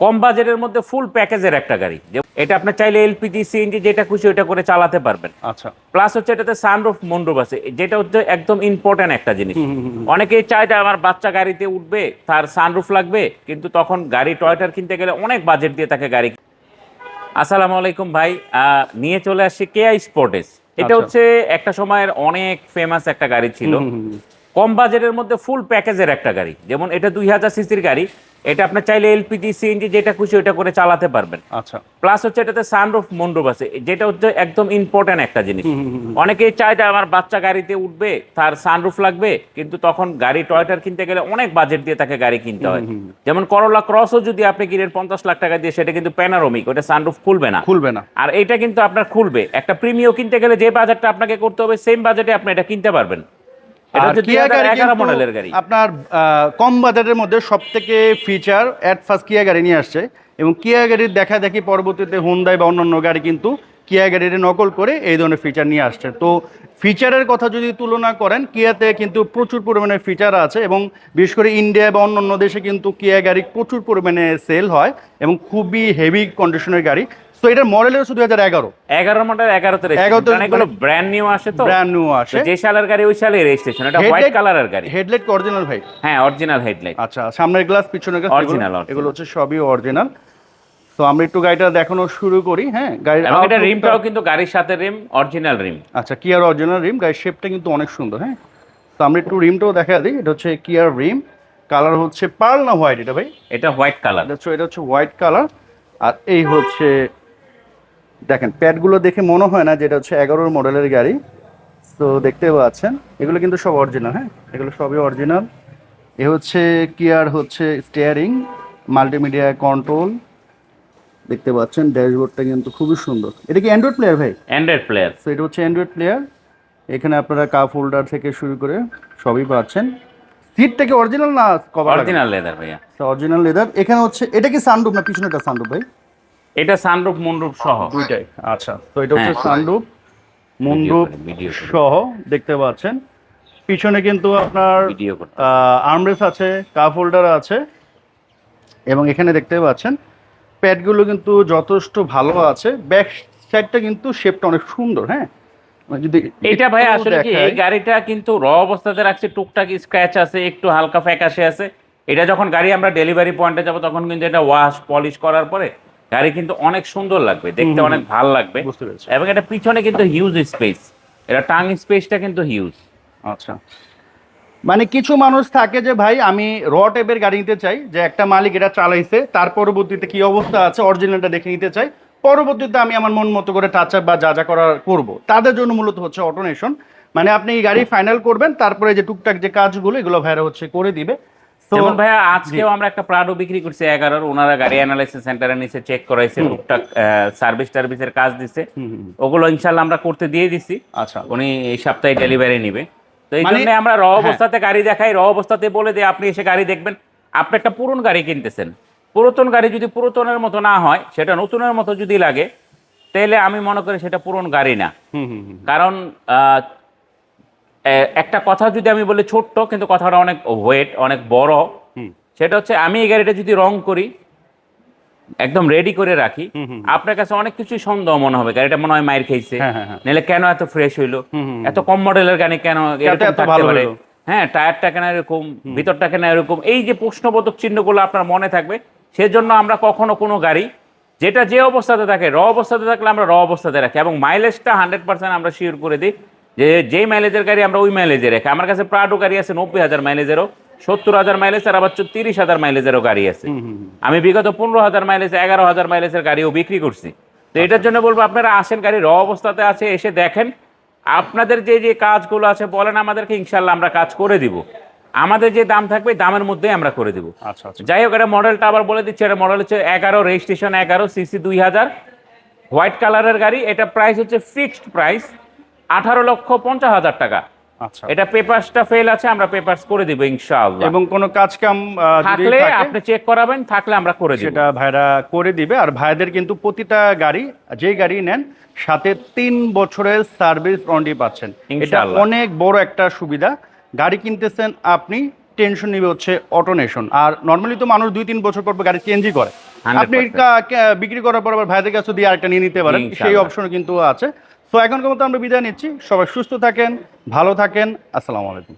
কম বাজেটের মধ্যে ফুল প্যাকেজের একটা গাড়ি। এটা আপনার চাইলে এলপিজি সিএনজি যেটা খুশি ওটা করে চালাতে পারবেন। আচ্ছা। প্লাস হচ্ছে এটাতে সানরুফ মন্ডপ আছে। যেটা হচ্ছে একদম ইম্পর্টেন্ট একটা জিনিস। অনেকেই চায় যে আমার বাচ্চা গাড়িতে উঠবে তার সানরুফ লাগবে কিন্তু তখন গাড়ি টয়টার কিনতে গেলে অনেক বাজেট দিয়ে তাকে গাড়ি আসসালামু আলাইকুম ভাই। আহ, নিয়ে চলে আসছি কেআই স্পোর্টেস এটা আচ্ছা। হচ্ছে একটা সময়ের অনেক ফেমাস একটা গাড়ি ছিল। কম বাজেটের মধ্যে ফুল প্যাকেজের একটা গাড়ি। যেমন এটা দুই হাজার সিসির গাড়ি। এটা আপনার চাইলে এলপিজি সিএনজি যেটা খুশি ওটা করে চালাতে পারবেন। আচ্ছা। প্লাস হচ্ছে এটাতে সানরুফ মন্ডপ আছে। যেটা হচ্ছে একদম ইম্পর্টেন্ট একটা জিনিস। অনেকেই চায় যে আমার বাচ্চা গাড়িতে উঠবে তার সানরুফ লাগবে কিন্তু তখন গাড়ি টয়টার কিনতে গেলে অনেক বাজেট দিয়ে তাকে গাড়ি কিনতে হয়। যেমন করলা ক্রসও যদি আপনি কিনেন পঞ্চাশ লাখ টাকা দিয়ে সেটা কিন্তু প্যানারোমিক ওটা সানরুফ খুলবে না। খুলবে না। আর এটা কিন্তু আপনার খুলবে। একটা প্রিমিও কিনতে গেলে যে বাজেটটা আপনাকে করতে হবে সেম বাজেটে আপনি এটা কিনতে পারবেন। আপনার কম বাজেটের মধ্যে সব থেকে ফিচার অ্যাট ফার্স্ট কিয়া গাড়ি নিয়ে আসছে। এবং কিয়া গাড়ির দেখা দেখি পরবর্তীতে হুন্দাই বা অন্যান্য গাড়ি কিন্তু কিয়া গাড়ির নকল করে এই ধরনের ফিচার নিয়ে আসছে। তো ফিচারের কথা যদি তুলনা করেন কিয়াতে কিন্তু প্রচুর পরিমাণে ফিচার আছে এবং বিশেষ করে ইন্ডিয়া বা অন্যান্য দেশে কিন্তু কিয়া গাড়ি প্রচুর পরিমাণে সেল হয় এবং খুবই হেভি কন্ডিশনের গাড়ি। তো এটার মডেল হচ্ছে দুই হাজার এগারো। এগারো মডেল এগারোতে মানে- ব্র্যান্ড নিউ আসে তো। ব্র্যান্ড নিউ আসে। যে সালের গাড়ি ওই সালে রেজিস্ট্রেশন এটা হোয়াইট কালারের গাড়ি। হেডলাইট অরিজিনাল ভাই? হ্যাঁ অরিজিনাল হেডলাইট আচ্ছা সামনের গ্লাস পিছনের গ্লাস original. এগুলো হচ্ছে সবই অরিজিনাল তো আমরা একটু গাড়িটা দেখানো শুরু করি হ্যাঁ? গাড়ির এবং এটা রিমটাও কিন্তু গাড়ির সাথে রিম অরিজিনাল রিম আচ্ছা কিয়ার অরিজিনাল রিম গাড়ির শেপটা কিন্তু অনেক সুন্দর হ্যাঁ? তো আমরা একটু রিমটাও দেখা দিই এটা হচ্ছে কিয়ার রিম কালার হচ্ছে পার্ল না হোয়াইট এটা ভাই? এটা হোয়াইট কালার হচ্ছে এটা হচ্ছে হোয়াইট কালার আর এই হচ্ছে দেখেন প্যাডগুলো দেখে মনে হয় না যে এটা হচ্ছে এগারোর মডেলের গাড়ি। তো দেখতে পাচ্ছেন এগুলো কিন্তু সব অরিজিনাল হ্যাঁ? এগুলো সবই অরিজিনাল এ হচ্ছে কিয়ার হচ্ছে স্টিয়ারিং মাল্টিমিডিয়া কন্ট্রোল দেখতে পাচ্ছেন ড্যাশবোর্ডটা কিন্তু খুবই সুন্দর। এটা কি অ্যান্ড্রয়েড প্লেয়ার ভাই? অ্যান্ড্রয়েড প্লেয়ার তো এটা হচ্ছে অ্যান্ড্রয়েড প্লেয়ার এখানে আপনারা কাপ হোল্ডার থেকে শুরু করে সবই পাচ্ছেন। সিটটা কি অরিজিনাল না কভার অরিজিনাল লেদার ভাইয়া। অরিজিনাল লেদার এখানে হচ্ছে এটা কি সানরুফ না পিছনেটা সানরুফ ভাই? এটা সানরুফ মুন্ডুপ সহ। দুইটাই। আচ্ছা তো এটা হচ্ছে হ্যাঁ। সানরুফ করে, video করে। সহ দেখতে পাচ্ছেন। পিছনে কিন্তু আপনার আর্মরেস আছে কাপ হোল্ডার আছে এবং এখানে দেখতে পাচ্ছেন প্যাডগুলো কিন্তু যথেষ্ট ভালো আছে। ব্যাক সাইডটা কিন্তু শেপটা অনেক সুন্দর হ্যাঁ? মানে যদি এটা ভাই আসলে কি এই গাড়িটা কিন্তু র অবস্থাতে রাখছে টুকটাক স্ক্র্যাচ আছে একটু হালকা ফ্যাকাশে আছে। এটা যখন গাড়ি আমরা ডেলিভারি পয়েন্টে যাব তখন কিন্তু এটা ওয়াশ পলিশ করার পরে গাড়ি কিন্তু অনেক সুন্দর লাগবে দেখতে অনেক ভালো লাগবে। এবং এটা পিছনে কিন্তু হিউজ স্পেস এটা টাং স্পেসটা কিন্তু হিউজ আচ্ছা। মানে কিছু মানুষ থাকে যে ভাই আমি র টাইপের গাড়ি নিতে চাই যে একটা মালিক এটা চালাইছে তার পরবর্তীতে কি অবস্থা আছে অরিজিনালটা দেখে নিতে চাই পরবর্তীতে আমি আমার মন মতো করে টাচ আপ বা যা যা করার করব। তাদের জন্য মূলত হচ্ছে অটোনেশন মানে আপনি এই গাড়ি ফাইনাল করবেন তারপরে যে টুকটাক যে কাজগুলো এগুলো ভাইরা হচ্ছে করে দিবে। যেমন ভাইয়া আজকেও আমরা একটা প্রাডো বিক্রি করছি এগারোর ওনারা গাড়ি অ্যানালাইসিস সেন্টারে নিচে চেক করাইছে টুকটাক সার্ভিস টার্ভিসের কাজ দিছে। ওগুলো ইনশাল্লাহ আমরা করতে দিয়ে দিছি। আচ্ছা। উনি এই সপ্তাহে ডেলিভারি নিবে। তো এই মানে- জন্য আমরা র হ্যাঁ। অবস্থাতে গাড়ি দেখাই র অবস্থাতে বলে দিয়ে আপনি এসে গাড়ি দেখবেন আপনি একটা পুরন গাড়ি কিনতেছেন। পুরাতন গাড়ি যদি পুরাতনের মতো না হয় সেটা নতুনের মতো যদি লাগে তাহলে আমি মনে করি সেটা পুরন গাড়ি না। কারণ একটা কথা যদি আমি বলি ছোট্ট কিন্তু কথাটা অনেক ওয়েট অনেক বড়। সেটা হচ্ছে আমি এই গাড়িটা যদি রং করি একদম রেডি করে রাখি। আপনার কাছে অনেক কিছুই সন্দেহ মনে হবে। গাড়িটা মনে হয় মায়ের খেয়েছে। হ্যাঁ, হ্যাঁ, হ্যাঁ। নাহলে কেন এত ফ্রেশ হইল? এত কম মডেলের গাড়ি কেন পারে? হ্যাঁ টায়ারটা কেন এরকম? ভিতরটা কেন এরকম? এই যে প্রশ্নবোধক চিহ্নগুলো আপনার মনে থাকবে সেজন্য আমরা কখনো কোনো গাড়ি যেটা যে অবস্থাতে থাকে র অবস্থাতে থাকলে আমরা র অবস্থাতে রাখি এবং মাইলেজটা হান্ড্রেড পার্সেন্ট আমরা শিওর করে দিই। যে যেই মাইলেজের গাড়ি আমরা ওই মাইলেজে রাখি। আমার কাছে প্রাডো গাড়ি আছে নব্বই হাজার মাইলেজেরও সত্তর হাজার মাইলেজ আর আবার তিরিশ হাজার মাইলেজেরও গাড়ি আছে। আমি বিগত পনেরো হাজার মাইলেজ এগারো হাজার মাইলেজের গাড়িও বিক্রি করছি। তো এটার জন্য বলব আপনারা আসেন গাড়ি র অবস্থাতে আছে এসে দেখেন। আপনাদের যে যে কাজগুলো আছে বলেন আমাদেরকে ইনশাল্লাহ আমরা কাজ করে দিব। আমাদের যে দাম থাকবে দামের মধ্যেই আমরা করে দিব। আচ্ছা আচ্ছা। যাই হোক এটা মডেলটা আবার বলে দিচ্ছি এটা মডেল হচ্ছে এগারো রেজিস্ট্রেশন এগারো সিসি দুই হাজার। হোয়াইট কালারের গাড়ি এটা প্রাইস হচ্ছে ফিক্সড প্রাইস আঠারো লক্ষ পঞ্চাশ হাজার টাকা। আচ্ছা। এটা পেপারসটা ফেল আছে আমরা পেপারস করে দিব ইনশাআল্লাহ। এবং কোনো কাজ কাম থাকলে আপনি চেক করাবেন থাকলে আমরা করে দিব। সেটা ভাইরা করে দিবে। আর ভাইদের কিন্তু প্রতিটা গাড়ি যেই গাড়ি নেন সাথে তিন বছরের সার্ভিস ওয়ারেন্টি পাচ্ছেন। এটা অনেক বড় একটা সুবিধা। গাড়ি কিনতেছেন আপনি টেনশন নিবে হচ্ছে অটোনেশন আর নর্মালি তো মানুষ দুই তিন বছর পর গাড়ি চেঞ্জই করে। আপনি 100% কা- কা- বিক্রি করার পর আবার ভাইদের কাছে দিয়ে আরেকটা নিয়ে নিতে পারেন। সেই। অপশনও কিন্তু আছে। তো এখনকার মতো আমরা বিদায় নিচ্ছি। সবাই সুস্থ থাকেন ভালো থাকেন। আসসালামু আলাইকুম।